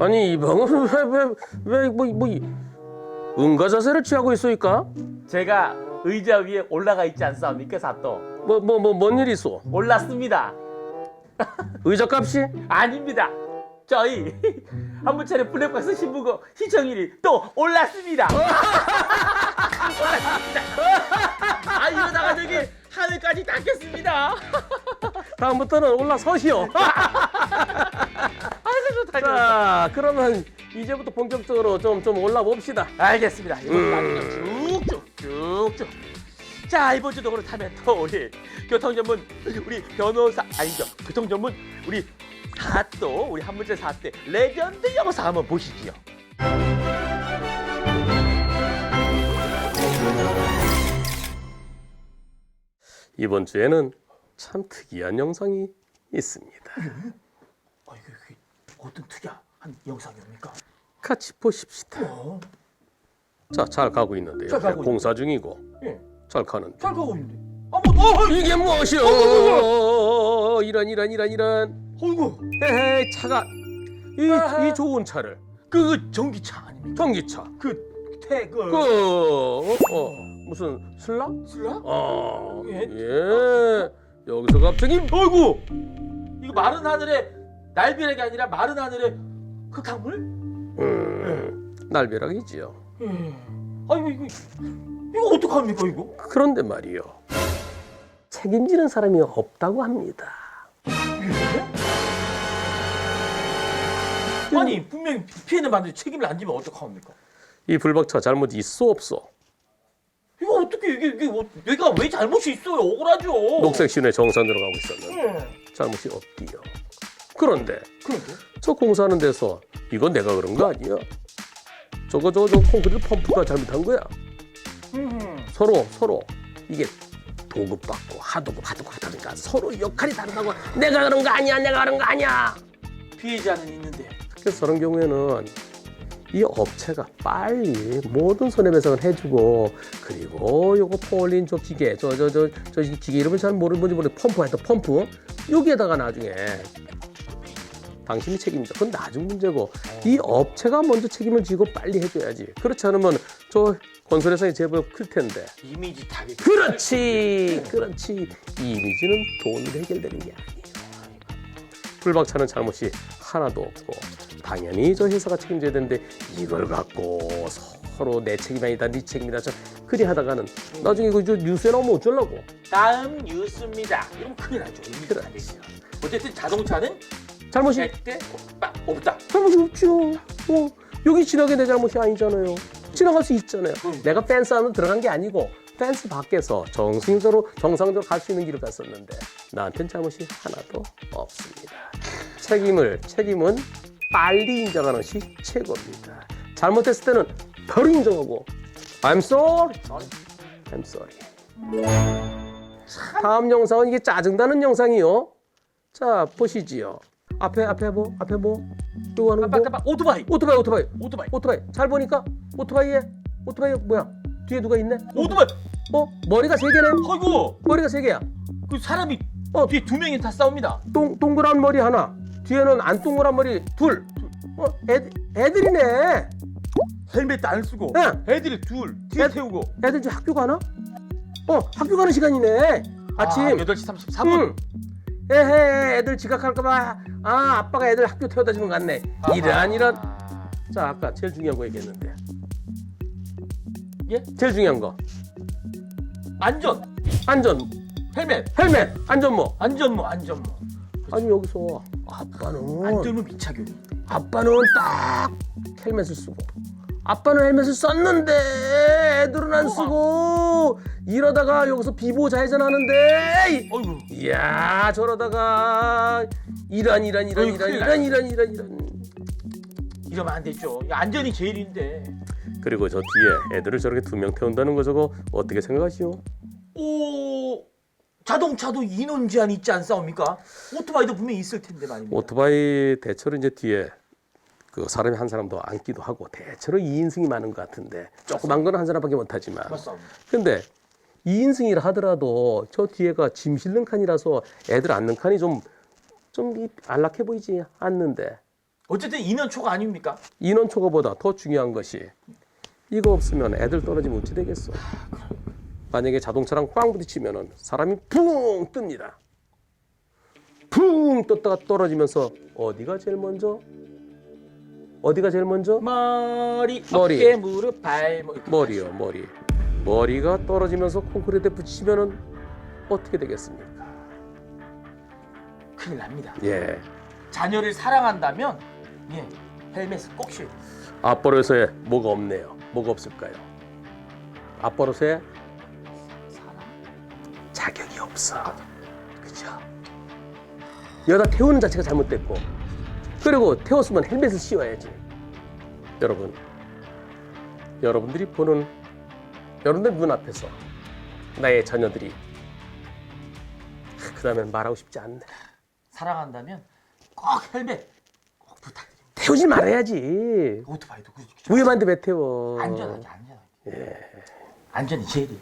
아니 이방은 왜왜왜뭐 응가 자세를 취하고 있어이까? 제가 의자 위에 올라가 있지 않습니까, 사또? 뭐 뭐 뭐 뭔 일이 있어? 올랐습니다. 의자 값이? 아닙니다. 저희 한문철의 블랙박스 신부고 시청률이 또 올랐습니다. 올랐습니다. 아 이러다가 저기 하늘까지 닿겠습니다. 다음부터는 올라서시오. 자 그러면 이제부터 본격적으로 좀 좀 올라 봅시다. 알겠습니다. 이번 음. 음. 쭉쭉 쭉쭉. 자 이번 주도 그렇다면 또 우리 교통 전문 우리 변호사 아니죠 교통 전문 우리 사또 우리 한문철 사때 레전드 영사 한번 보시지요. 이번 주에는 참 특이한 영상이 있습니다. 어, 어떤 특이한 영상입니까? 같이 보십시다. 어, 자 잘 가고 있는데요. 잘 가고 공사 중이고 예, 잘 가는데. 잘 가고 있는데. 아, 뭐, 어, 어, 이게 무엇이오? 이런 이런 이런. 어이구, 에헤이 차가 이. 이 좋은 차를 그, 그 전기차 아닙니까? 전기차 그, 태, 그, 그 어, 어, 무슨 슬라? 슬라? 아, 예. 예. 여기서 갑자기 어이구, 이거 마른 하늘에 날벼락이 아니라 마른 하늘에 흑탕물? 음, 날벼락이지요. 예. 아이고 이거 이거 어떡합니까 이거? 그런데 말이요. 책임지는 사람이 없다고 합니다. 아니 분명히 피해는 받는데 책임을 안 지면 어떡합니까? 이 불박차 잘못이 있어 없어? 이거 어떻게 이게 이게 어, 내가 왜 잘못이 있어요? 억울하죠. 녹색 신호에 정상 들어가고 있었는데 응. 잘못이 없디요. 그런데 그런데 저 공사하는 데서 이건 내가 그런 거 아니야? 저거 저거 저 콘크리트 펌프가 잘못한 거야. 음. 서로 서로 이게 도급받고 하도 하도 그렇다니까 서로 역할이 다르다고 내가 그런 거 아니야 내가 그런 거 아니야. 피해자는 있는데 그래서 저런 경우에는 이 업체가 빨리 모든 손해배상을 해주고 그리고 요거 폴린 저 기계 저 저 저 저 기계 이름을 잘 모르는 뭔지 모르 펌프 하여튼 펌프 여기에다가 나중에 당신이 책임져 그건 나중 문제고. 이 업체가 먼저 책임을 지고 빨리 해줘야지. 그렇지 않으면 저 건설 회사의 제법 클 텐데. 이미지 타격. 그렇지 그렇지. 이 이미지는 돈으로 해결되는 게 아니에요. 불박차는 잘못이 하나도 없고 당연히 저 회사가 책임져야 되는데 이걸 갖고 서로 내 책임 아니다 네 책임이다 저 그리 하다가는 나중에 그저 뉴스에 나오면 어쩌려고? 다음 뉴스입니다. 이러면 큰일 나죠. 이미지 그래. 어쨌든 자동차는 잘못이 절대 없다. 없다. 잘못이 없죠 어, 여기 지나게 내 잘못이 아니잖아요 지나갈 수 있잖아요 음. 내가 펜스 안으로 들어간 게 아니고 펜스 밖에서 정상적으로 정상적으로 갈 수 있는 길을 갔었는데 나한텐 잘못이 하나도 없습니다. 책임을 책임은 빨리 인정하는 것이 최고입니다. 잘못했을 때는 바로 인정하고 I'm sorry, I'm sorry. 다음 영상은 이게 짜증나는 영상이요. 자 보시지요. 앞에 앞에 뭐 앞에 뭐 이거 하는 거 뭐? 깜빡 깜빡 오토바이. 오토바이 오토바이 오토바이. 오토바이 잘 보니까 오토바이에 오토바이 뭐야 뒤에 누가 있네? 오토바이. 어 머리가 세 개네? 아이고 머리가 세 개야. 그 사람이 어. 뒤에 두 명이 다 싸웁니다. 동 동그란 머리 하나. 뒤에는 안 동그란 머리 둘. 어 애, 애들이네. 헬멧도 안 쓰고 응. 애들이 둘 뒤에 애- 태우고 애들 지금 학교 가나? 어 학교 가는 시간이네. 아침. 아, 8시 34분 응. 에헤 애들 지각할까봐. 아 아빠가 애들 학교 태워다 주는 것 같네. 이런 이런. 자 아까 제일 중요한 거 얘기했는데. 예? 제일 중요한 거. 안전. 안전. 헬멧. 헬멧. 안전모. 안전모 안전모 아니 여기서 아빠는 안전모 미착용 아빠는 딱 헬멧을 쓰고 아빠는 헬멧을 썼는데 애들은 안 쓰고 이러다가 여기서 비보 좌회전 하는데. 어이구. 이야 저러다가 이런 이런 이런 어이, 큰일 이런 이런 이런 이런 이러면 안 되죠. 야, 안전이 제일인데. 그리고 저 뒤에 애들을 저렇게 두 명 태운다는 거 저거 어떻게 생각하시오? 오 자동차도 인원 제한 있지 않사옵니까? 오토바이도 분명히 있을 텐데 말입니다. 오토바이 대체로 이제 뒤에 그 사람이 한 사람도 앉기도 하고 대체로 2인승이 많은 것 같은데 조그만 거는 한 사람밖에 못 하지만 맞습니다 근데 2인승이라 하더라도 저 뒤에가 짐 실는 칸이라서 애들 앉는 칸이 좀, 좀 이- 안락해 보이지 않는데. 어쨌든 인원초가 아닙니까? 인원 초과보다 더 중요한 것이 이거 없으면 애들 떨어지면 어찌 되겠어? 만약에 자동차랑 빵 부딪히면은 사람이 붕 뜹니다. 붕 떴다가 떨어지면서 어디가 제일 먼저? 어디가 제일 먼저? 머리, 머리. 어깨, 무릎, 발목. 이렇게 머리요, 머리. 머리가 떨어지면서 콘크리트에 부딪히면은 어떻게 되겠습니까? 큰일 납니다. 예. 자녀를 사랑한다면 예, 헬멧을 꼭 돼요. 앞버릇에 뭐가 없네요. 뭐가 없을까요? 앞버릇에 사랑? 자격이 없어. 그죠? 여자 태우는 자체가 잘못됐고, 그리고 태웠으면 헬멧을 씌워야지. 여러분, 여러분들이 보는 여러분들 눈앞에서 나의 자녀들이 그 다음엔 말하고 싶지 않네. 사랑한다면 꼭 헬멧 꼭 부탁드립니다. 태우지 말아야지. 오토바이도 그 위험한데 왜 태워? 안전하게 안전하게. 예. 안전이 제일이에요.